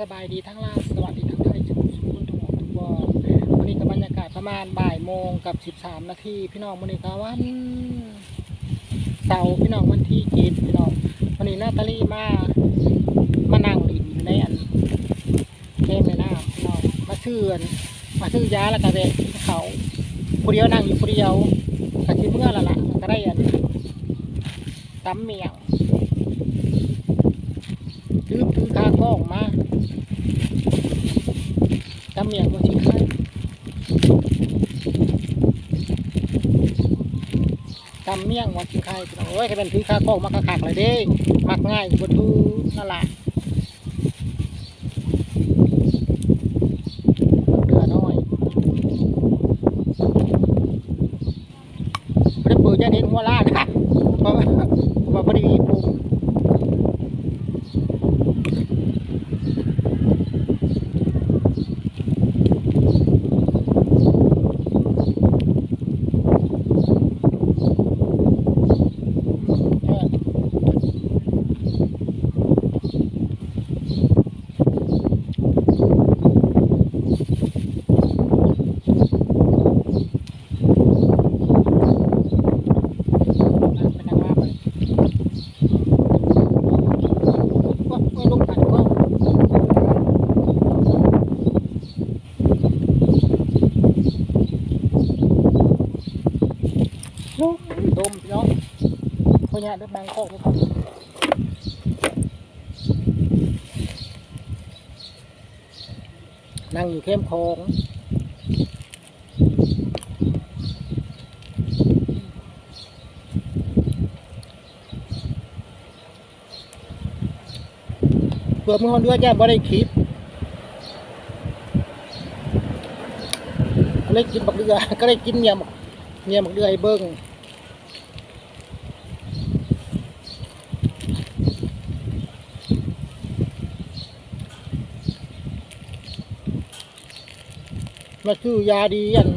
สบายดีทั้งลาวสวัสดีทั้งไทยทุกคนทุกทุกบอวันนี้กับบรรยากาศประมาณบ่ายโมงกับ13นาทีพี่น้องวันนี้ก็วันเสาร์พี่น้องวันที่เจ็ดพี่น้องวันนี้นาตาลีมามานั่งลินอยู่ในอันแก้มในน้ำพี่น้องมาซื้อนมาซื้อยาแล้วก็แวะกินเขาผู้เดียวนั่งอยู่ผู้เดียวก็คิดเมื่อละละก็ได้อันตำเมียงถือถือคากล้องมา เมียงบนชิ้นให้จำเมี่ยงมันชิ้นไข่พี่น้โอ้ยแค่เป็นถือคากล้องมาคักๆเลยเด้ มักง่ายบนทูนั่นแหละเดือน้อยไม่ได้เปิดจะเห็นหัวล้านค่ะเพราะว่าเพราะว่าพอดีปุ่ม เออไปนั่งมาไปโอ๊ยโอ๊ยลงผ่านกล้องลม ดมพี่น้องเพราเนี่ยเด็กบางข้อนี่ครับนั่งอยู่เข้มคงเพื่อมือคนเดือดแย่บ่ได้คลิปก็เลยกินบักเดือก็เลยกินเมียมเมียหมกเดือไอ้เบิ้ง มาซื้อยาดีอัน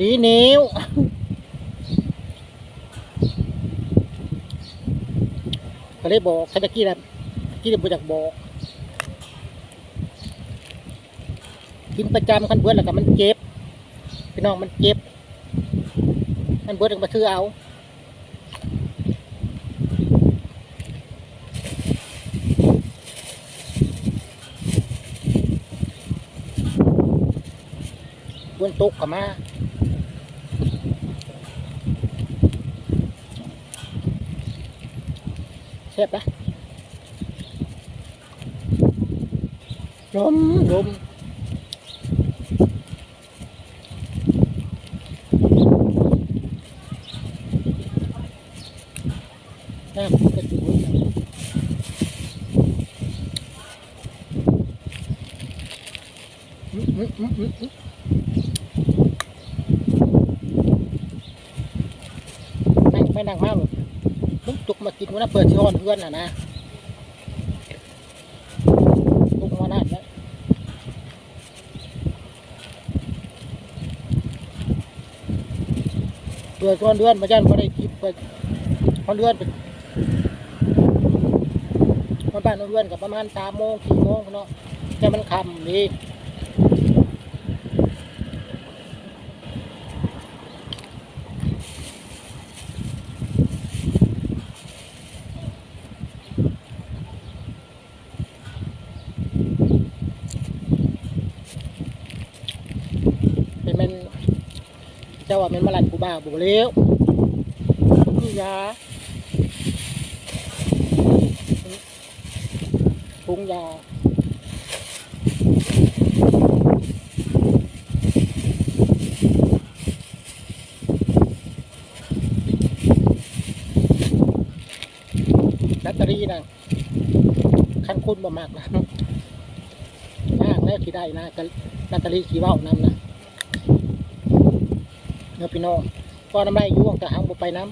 ดีนิ้วก็เลยบอกใครตะกี้นะกี้เลยบอยากบอก กินประจำคันเบิดแล้วก็มันเจ็บพี่น้องมันเจ็บคันเบิดแล้วก็มาซื้อเอา บนตกกับมาแซ่บปะลมลมน้ำกระจุยอืมอืมอืมอืมอืม นั่งไปนั่งมาแบบลุก ตุกมากินวันเปิดที่ห้อนเพื่อนน่ะนะลุกมานั่นแล้วเปิดก้อนเดือนมาย่านมาได้กินเปิดก้อนเดือนเป็นมาบ้านเดือนกับประมาณสามโมงสี่โมงเนาะแต่มันคำดี เป็นแมันเจ้าว่าเป็นมาลันกู บ้าบุเลี้ยวคือยาปรุงยาแบตเตอรี่นะขั้นคุณบ่มากนะมากแล้วขี่ได้นะแบตเตอรี่ขี่เว้านำนะ เนื้อพี่น้องก็น้ำได้อยู่งแต่หางบ่ไปน้ำ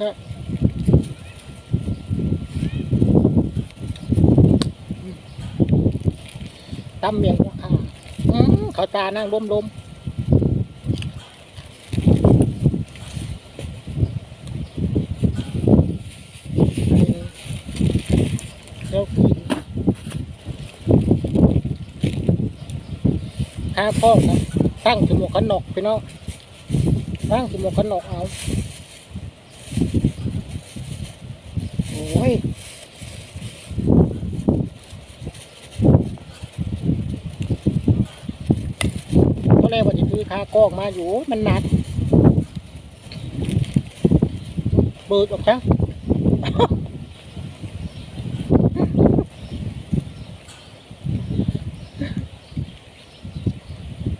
นะตำเมียงหัวขาเขาตานั่งล้มล้มเดี๋ยวกินข้าพ่อนะตั้งจมูกขันนกพี่น้องตั้งจมูกขันนกเอาโอ้ยก็เลยว่าจะซื้อคากล้องมาอยู่มันหนักเบิดออกจ้ะ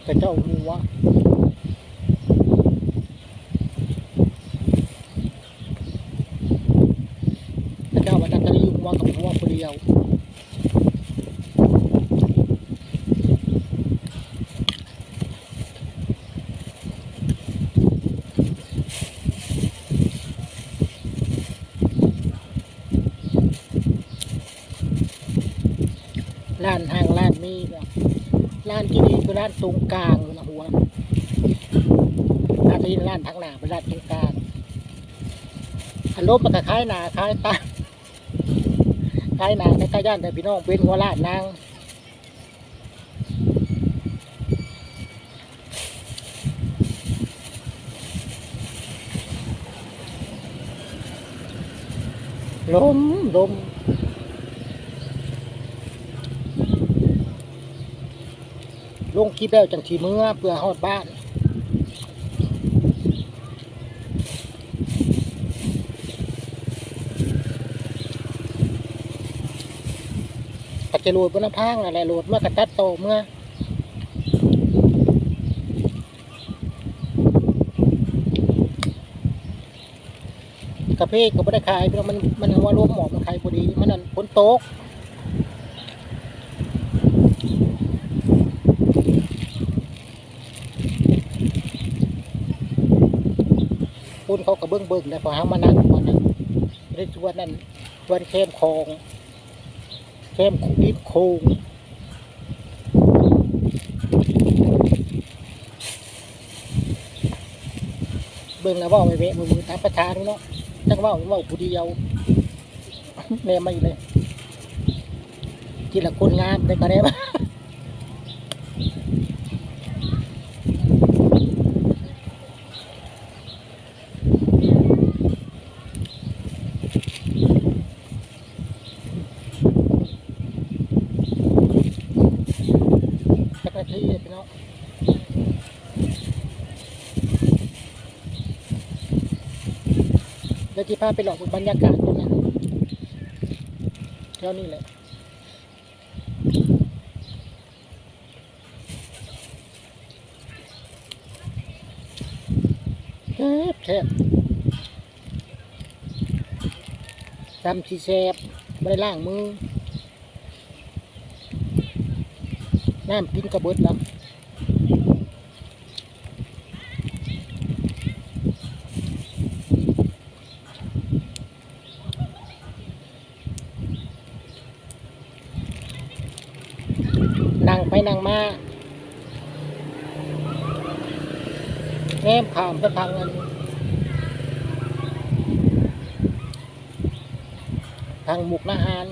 กระเจ้าหัวกระเจ้า วันนั้นก็ได้อยู่หัวกับหัวคนเดียวร้านห้างร้านมีแบบร้านที่ดีคือร้านตรงกลางนะหัวร้านที่ร้านทางหน้าเป็นร้านตรงกลางอารมณ์มันก็คล้ายหนาคล้ายตา คล้ายนาคล้ายๆย่านแต่พี่น้องเป็นหัวร้านนางลมลมลงคลิปแล้วจังทีเมื่อเพื่อฮอดบ้าน จะโหลดบนน้ำพังอะไรโหลดเมื่อกระตัดโตเมื่อกระเพกก็ไม่ได้ขายเพราะมันมันหัวรวมหมอกมันขายพอดีมันนั่นฝนตกคุณเขาก็เบิ้งเบิ้งแล้พอหามานั่งมานั่งในส่วนนั้นส่วนเข้มคอง เข้มดิบโคงเบิ้งแล้วว่าไปเวะมือมือตามประชานี่เนาะจังเว่าว่าผู้เดียวแน่ไม่เลยทีละคนงามได้ก็ได้มา สักนาทีพี่น้องเดี๋ยวที่พาไปหลอกบรรยากาศตรงนั้นเท่านี้แหละแคบแคบจำชีแซบไม่ได้ล้างมือ น้ำกินกระเบิดแล้ว ไปนั่งมาแง้มขามไปทางนั้นทางมุกนาหาร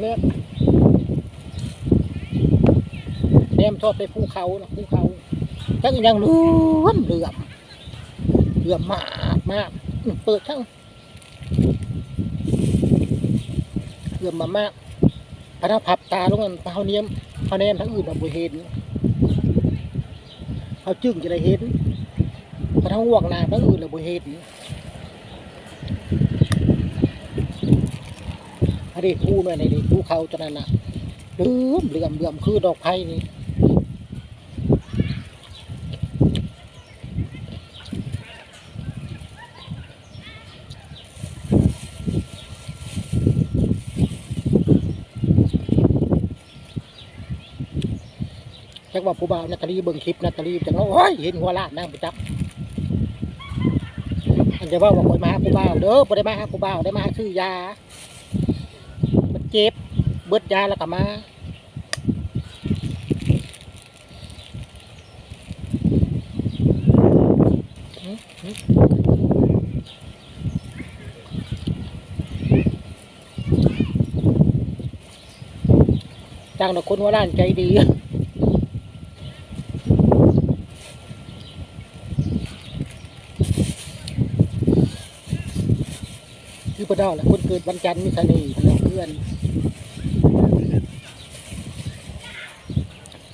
เนี่ยแนมทอดไปภูเขานะภูเขาจังอีกอย่างเลื่อมเหลื่อมเหลื่อมมากมากเปิดช่างเหลื่อมมามากพระพับตาลงกันเขาเนียม เขาแนียมทั้งอื่นเราบ่เห็นเขาจึงจะได้เห็นพระทั้งห่วงหนาทั้งอื่นเราบ่เห็นอันนี้คู่แม่ในนี้ภูเขาจะนั้นน่ะเหลื่อมเลื่อมเลื่อมคือดอกไผ่นี่ จักว่าผู้บ่าวนาตาลีเบิ่งคลิปนาตาลีจังแล้วเฮ้ยเห็นหัวลาดนั่งไปจับอันจะว่าว่าคอยมาหาผู้บ่าวเด้อบ่ได้มาหาผู้บ่าวได้มาซื้อยาเจ็บเบิดยาแล้วกลับมาจังแต่คนหัวล้านใจดี คือเท่าแหละคนเกิดวันจันทร์มีเสน่ห์เพื่อนเพื่อน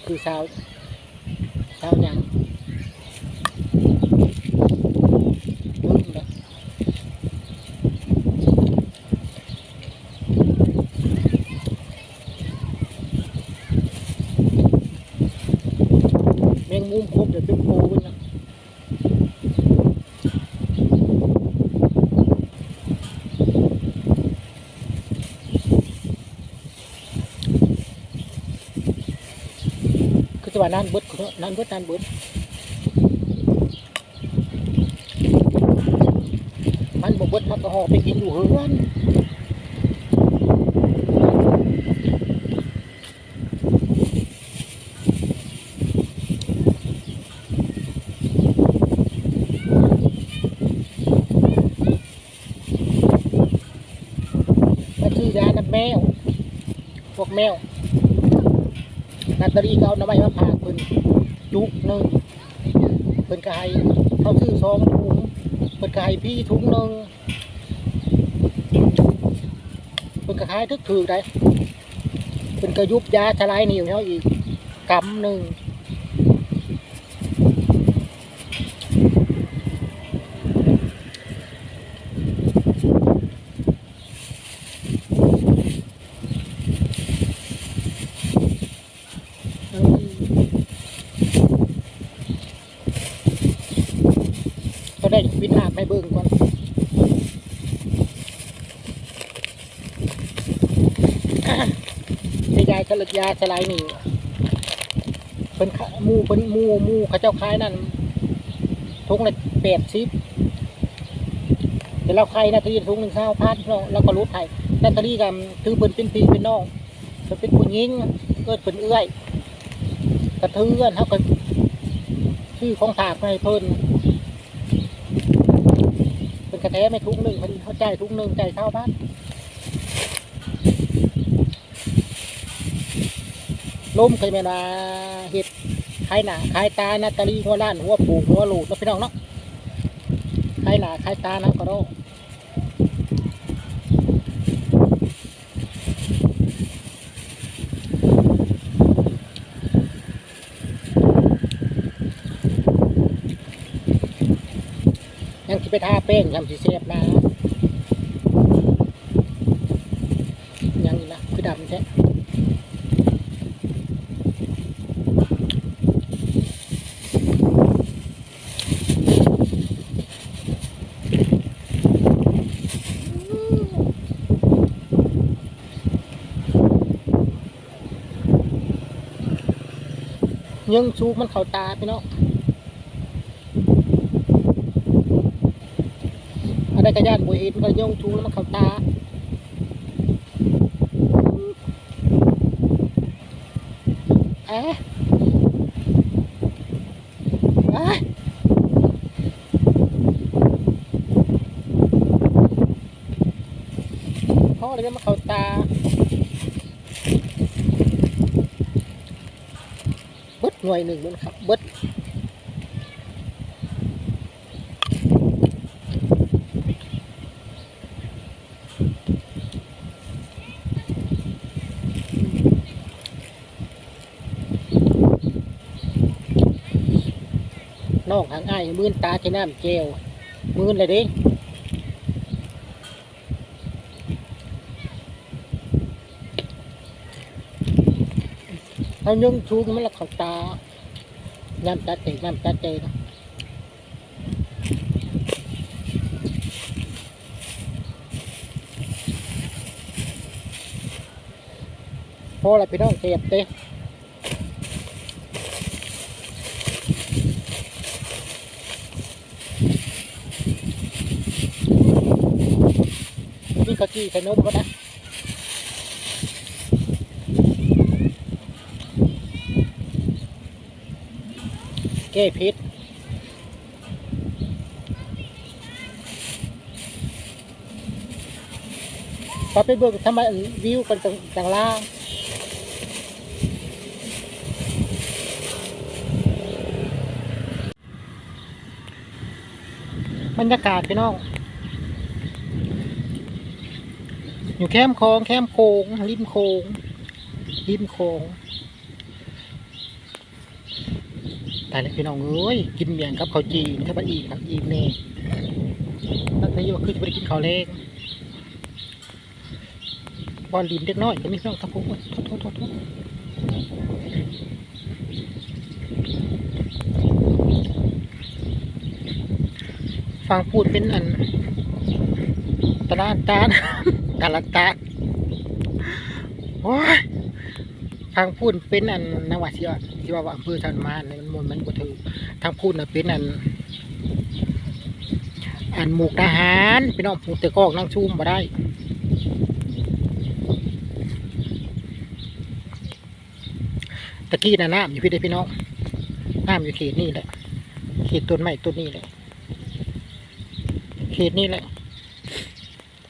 คือสาวสาวยังแมงมุมครบเดี๋ยวเป็นโพนนะคือจะ ว่านั่นเบิดเนั่นเบิดนั่นเบิดมันบกเบิดมันก็หอไปกินอยู่เฮือนแมวพวกแมว นาตารีก็เอาน้ำไม้มาผ่าวเพิ่นจุกหนึ่งเพิ่นก็ให้เขาซื้อซองถุงเพิ่นก็ให้พี่ถุงหนึ่งเพิ่นก็ขายทึกถือได้เพิ่นก็ยุบยาทลายนิ่วเขาอีกกำหนึ่งเออก็ได้วิทย์อาบ ให้เบิ่งก่อนที่ยายสลัดยาสลายนี่เป็นขะหมูเป็นมูมูเขาเจ้าขายนั่นทุกละแปดสิบเดี๋ยวเราใครนาทีทุกหนึ่งข้าวพัดเราเราก็รู้ไทยนาทีกันถือเป็นเป็นพีเป็นน้องจะเป็นผู้หญิงเกิดเป็นเอื้อยกระเทือนเขาก็ชื่อของถากให้เพิ่น กระแทไม่ทุกหนึ่งเพิ่นเขาใจทุกหนึ่งใจายข้าบ้านล้มเคยแม่นว่าเห็ดขายหนาขายตานาตาลีหัวล้านหัวปูหัวหลูดแล้วพี่น้องเนาะขายหนาขายตานะก็ได้ยัง ไปทาแป้งยำสิเซฟนะยังอีกนะคือดำแท้ยังชูมันเข้าตาพี่น้องอะไร กระยานบุเห็นก็ย่องชูแล้วมันเข้าตาเอ๊ะพราะอะไรมันเข้าตาเบิดหน่วยหนึ่งมันครับเบิดนอกหางอ้าย มื่นตาใช้น้ำเจลมื่นเลยด้เอายังชูมันละเขาตาน้ำตาเตะน้ำตาเตะนะพออะไรพี่น้องเจ็บเตะ เขาจี้ขนมก็นะแก้พิษพอไปเบิกทำไมวิวกันจังล่างบรรยากาศพี่น้อง อยู่แคมคลองแคมโคงริมโคงริมโคงตายแล้วพี่น้องเอ้ยกินเมียงกับข้าวจีนกับอีกครับอีกเน่นั่นคือว่าคือจะไปกินข้าวเล้งบอลลินเด็กน้อยจะมีพี่น้องตะพุกโทษโทษโทษโทษฟังพูดเป็นอันตลาดตาด ตลาดตาดโอ้ยทางพูดเป็นอันนวัดที่ว่าที่ว่าว่าอำเภอชันมานมันมันมันบ่ถือทางพูดน่ะเป็นอัน อันหมูกทหารพี่น้องผูกตะกอกนั่งชุ่มบ่ได้ตะกี้น่ะน้ำอยู่พี่เด้พี่น้องน้ำอยู่เขตนี่แหละเขตต้นไม้ต้นนี้แหละเขตนี่แหละ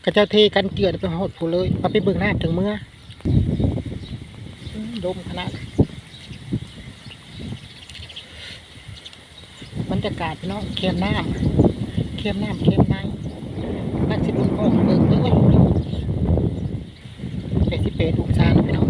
กระเจ้าเทกันเกลือไปหดผู้เลยเอาไปเบิ่งหน้าถึงเมื่ออืมดมขนาดบรรยากาศเนาะเค็มน้ำเค็มน้ำเค็มน้ำนักสิบุญก็เบิ่งเอ้ยเป็ดสิเป็ดอุกซานพี่น้องอ่า